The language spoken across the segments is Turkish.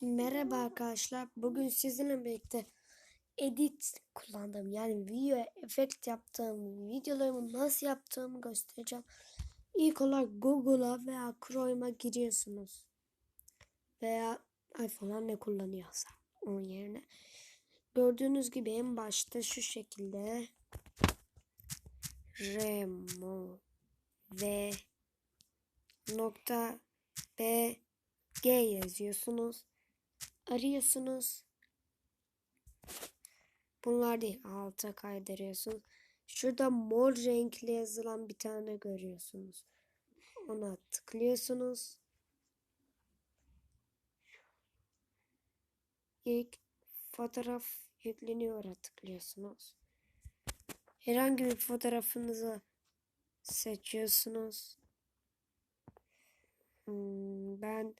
Merhaba arkadaşlar. Bugün sizinle birlikte edit kullandım. Yani video efekt yaptığım videolarımı nasıl yaptığımı göstereceğim. İlk olarak Google'a veya Chrome'a giriyorsunuz. Veya iPhone'lar ne kullanıyorsa onun yerine. Gördüğünüz gibi en başta şu şekilde Remo ve nokta B G yazıyorsunuz. Arıyorsunuz. Bunlar değil. Alta kaydırıyorsunuz. Şurada mor renkli yazılan bir tane görüyorsunuz. Ona tıklıyorsunuz. İlk fotoğraf yükleniyor'a tıklıyorsunuz. Herhangi bir fotoğrafınızı seçiyorsunuz. Hmm, ben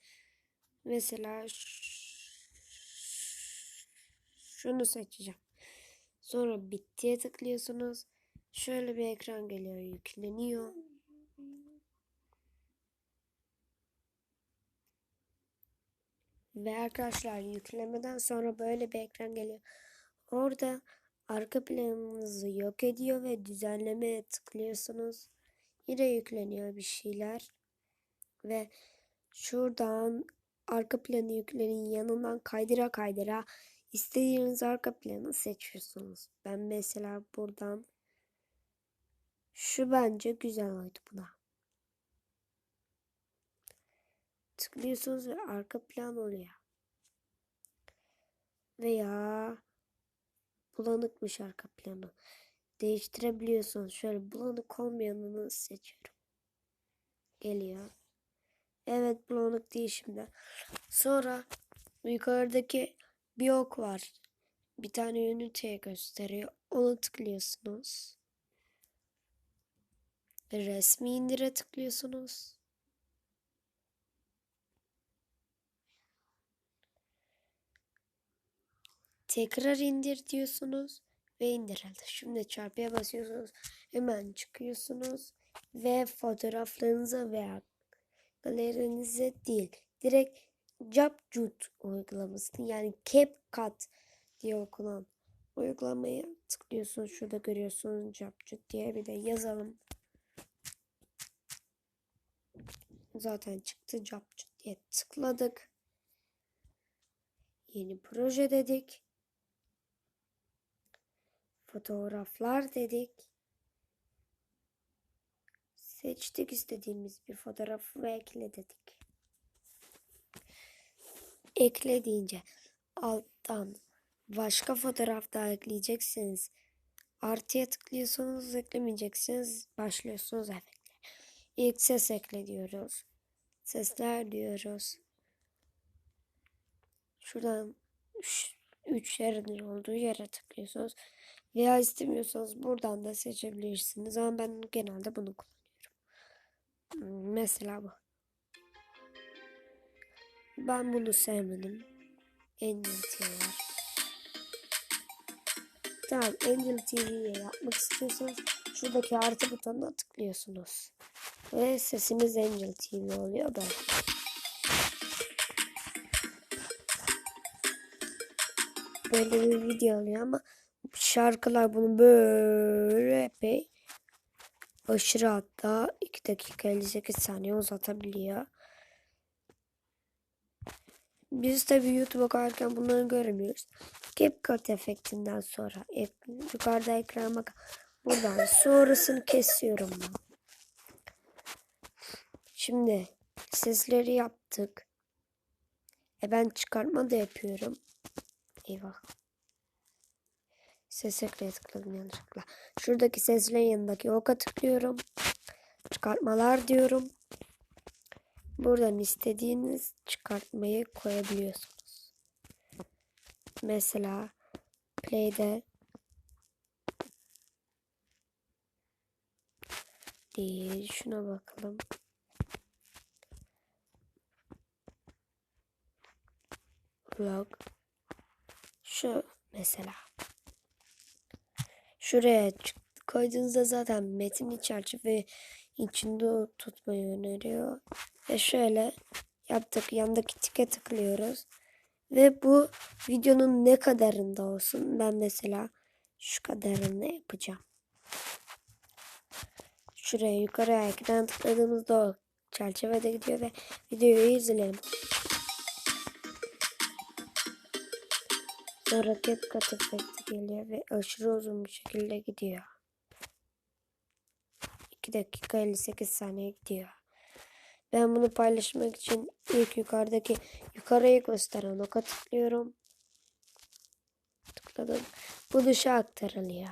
Mesela şunu seçeceğim. Sonra bittiye tıklıyorsunuz. Şöyle bir ekran geliyor, yükleniyor. Ve arkadaşlar yüklemeden sonra böyle bir ekran geliyor. Orada arka planınızı yok ediyor ve düzenlemeye tıklıyorsunuz. Yine yükleniyor bir şeyler. Ve şuradan arka planı yüklerin yanından kaydıra kaydıra istediğiniz arka planı seçiyorsunuz. Ben mesela buradan şu bence güzel oldu buna. Tıklıyorsunuz ve arka plan oluyor. Veya bulanıkmış arka planı. Değiştirebiliyorsunuz. Şöyle bulanık olmayanını seçiyorum. Geliyor. Evet bulanık değil şimdi. Sonra yukarıdaki bir ok var. Bir tane üniteye gösteriyor. Onu tıklıyorsunuz. Resmi indire tıklıyorsunuz. Tekrar indir diyorsunuz ve indirildi. Şimdi çarpıya basıyorsunuz. Hemen çıkıyorsunuz ve fotoğraflarınıza veya galerinize değil. Direkt Capcut uygulamasını yani CapCut diye okunan uygulamaya tıklıyorsunuz. Şurada görüyorsunuz Capcut diye bir de yazalım. Zaten çıktı Capcut diye tıkladık. Yeni proje dedik. Fotoğraflar dedik. Seçtik istediğimiz bir fotoğrafı ve ekle dedik. Ekle deyince alttan başka fotoğraf daha ekleyeceksiniz. Artıya tıklıyorsunuz eklemeyeceksiniz. Başlıyorsunuz efektle. İlk ses ekle diyoruz. Sesler diyoruz. Şuradan üç yerin olduğu yere tıklıyorsunuz. Veya istemiyorsanız buradan da seçebilirsiniz. Ama ben genelde bunu kullanıyorum. Mesela bu. Ben bunu sevmedim. Angel TV var. Tamam Angel TV'ye yapmak istiyorsanız şuradaki artı butonuna tıklıyorsunuz. Ve sesimiz Angel TV oluyor böyle. Böyle bir video oluyor ama şarkılar bunu böyle epey aşırı hatta 2 dakika 58 saniye uzatabiliyor. Biz tabi YouTube'a bakarken bunları göremiyoruz. CapCut efektinden sonra ek, yukarıda ekrana bak. Buradan sonrasını kesiyorum ben. Şimdi sesleri yaptık. E ben çıkartma da yapıyorum. Eyvah. Ses ekleye tıkladım yanlışlıkla. Şuradaki seslerin yanındaki oka tıklıyorum. Çıkartmalar diyorum. Buradan istediğiniz çıkartmayı koyabiliyorsunuz. Mesela play'de değil. Şuna bakalım. Vlog. Şu mesela. Şuraya koyduğunuzda zaten metin çerçeve içinde tutmayı öneriyor. Ve şöyle yaptık. Yandaki tike tıklıyoruz. Ve bu videonun ne kadarında olsun ben mesela şu kadarını yapacağım. Şuraya yukarıya ekran tıkladığımızda o çerçevede gidiyor ve videoyu izleyelim. Sonra CapCut efekti geliyor ve aşırı uzun bir şekilde gidiyor. 2 dakika 58 saniye gidiyor. Ben bunu paylaşmak için ilk yukarıdaki yukarıyı gösteren oka tıklıyorum. Tıkladım. Bu dışa aktarılıyor.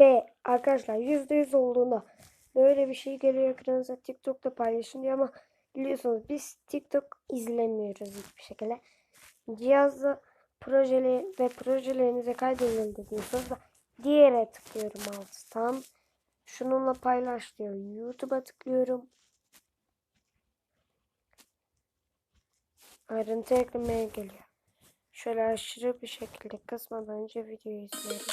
Ve arkadaşlar %100 olduğunda böyle bir şey geliyor ekranınıza TikTok'ta paylaşın diyor ama biliyorsunuz biz TikTok izlemiyoruz hiçbir şekilde. Cihazda projeli ve projelerinize kaydedildi diyorsunuz da diğere tıklıyorum alttan. Şununla paylaş diyor. YouTube'a tıklıyorum. Ayrıntı eklemeye geliyor. Şöyle aşırı bir şekilde kısmadan önce videoyu izliyorum.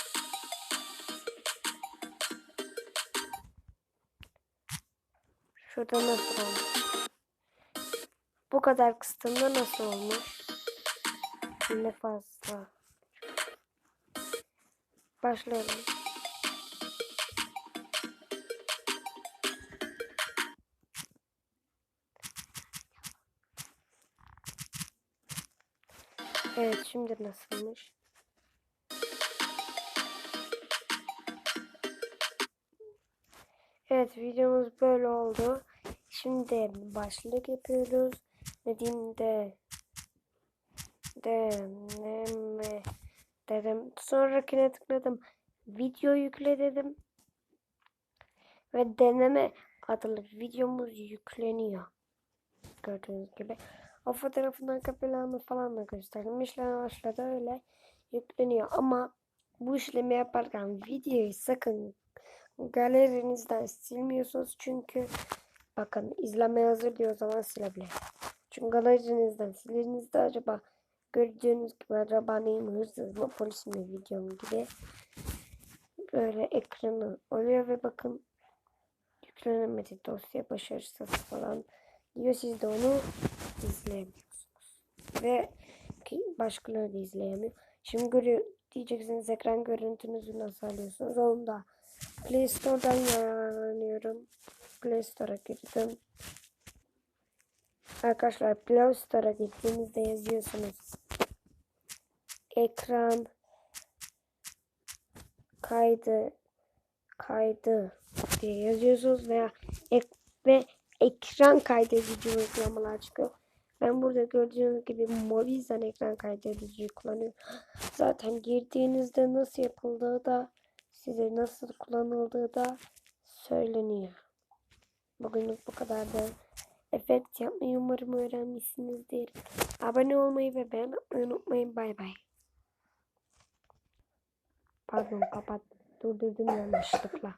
Şurada nasıl olmuş? Bu kadar kıstığında nasıl olmuş? Ne fazla. Başlayalım. Evet şimdi nasılmış? Evet videomuz böyle oldu. Şimdi başlık yapıyoruz. Dediğimde deneme dedim. Sonrakine tıkladım. Video yükle dedim. Ve deneme adlı videomuz yükleniyor. Gördüğünüz gibi. O fotoğrafından kapılarını falan da gösterdim. İşlem başladı öyle yükleniyor. Ama bu işlemi yaparken videoyu sakın galerinizden silmiyorsunuz. Çünkü bakın izlemeye hazır diyor o zaman silebilir. Çünkü galerinizden silinizde acaba gördüğünüz gibi acaba neyim hırsız mı polis mi videom gibi böyle ekranı oluyor ve bakın yüklenemedi dosya başarısız falan diyor. Siz de onu izleyemiyorsunuz. Ve ki başkaları da izleyemiyor. Şimdi görüyor diyeceksiniz ekran görüntünüzü nasıl alıyorsunuz? Onu da Play Store'dan yararlanıyorum. Play Store'a girdim. Arkadaşlar Play Store'a gittiğinizde yazıyorsunuz. Ekran kaydı kaydı diye yazıyorsunuz veya ek, ve ekran kaydedici uygulamalar çıkıyor. Ben burada gördüğünüz gibi Mobizen ekran kaydediciyi kullanıyorum. Zaten girdiğinizde nasıl yapıldığı da size nasıl kullanıldığı da söyleniyor. Bugünlük bu kadardı. Efekt yapmayı umarım öğrenmişsinizdir. Abone olmayı ve beğenmeyi unutmayın. Bay bay. Pardon kapat. Durdurdum yanlışlıkla.